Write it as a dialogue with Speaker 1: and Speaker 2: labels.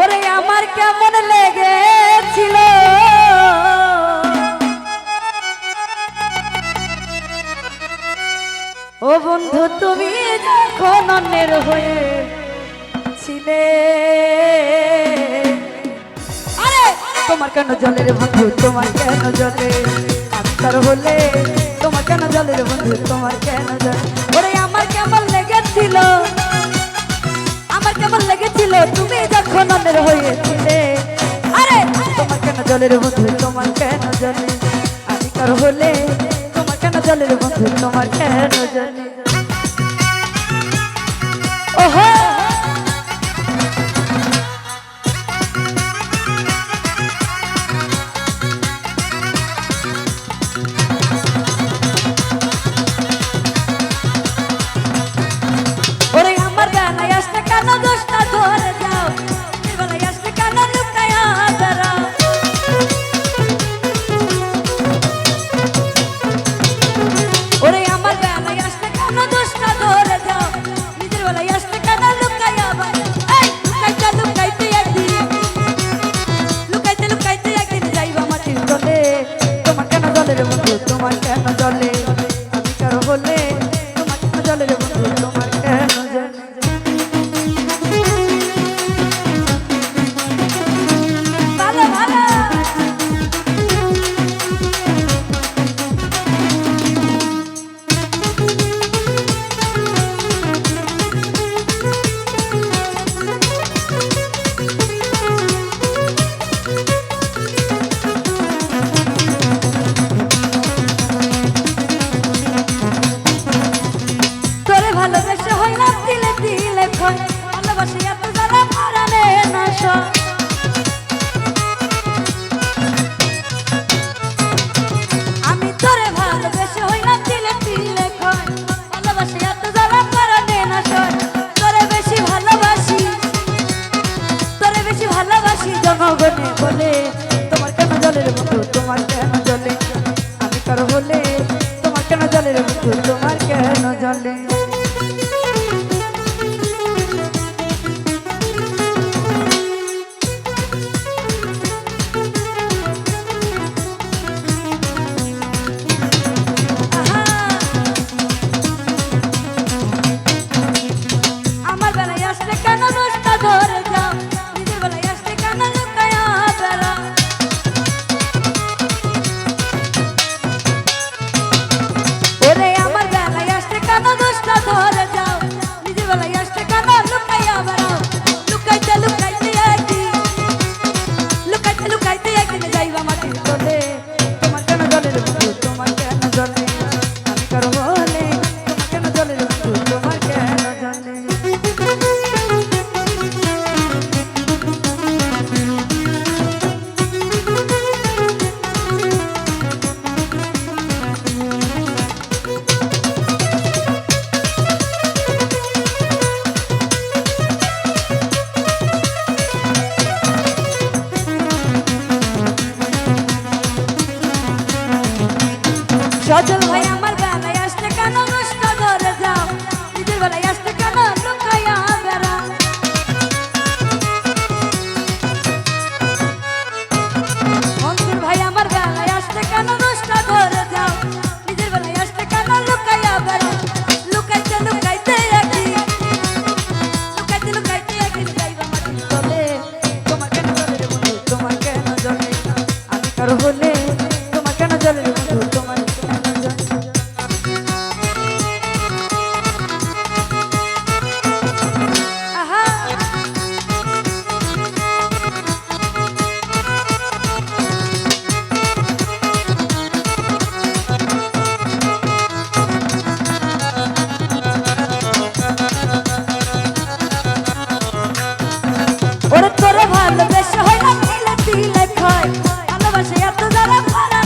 Speaker 1: ওরে আমার কেমন লেগেছিল? ও বন্ধু, তুমি যখন অন্যের হয়ে ছিলে, আরে, তোমার কেন জলের বন্ধু, তোমার কেন জলে আমি তার হলে? তোমার কেন জলের বন্ধু, তোমার কেন জলে? ওরে আমার কেমন লেগেছিল? কেমন লেগেছিল? তুমি যখন অন্যের হয়েছিলে আরে, তোমার কেন জলের বন্ধু তোমার কেন জলে? আমি কার হলে, তোমার কেন জলের বন্ধু তোমার কেন জলে? ওহো! বলে, তোমার কেন জলের মতো? তোমার কেন জলে? আমি কারও বলে, তোমার কেন জলের মতো? তোমার কেন জলে? যারা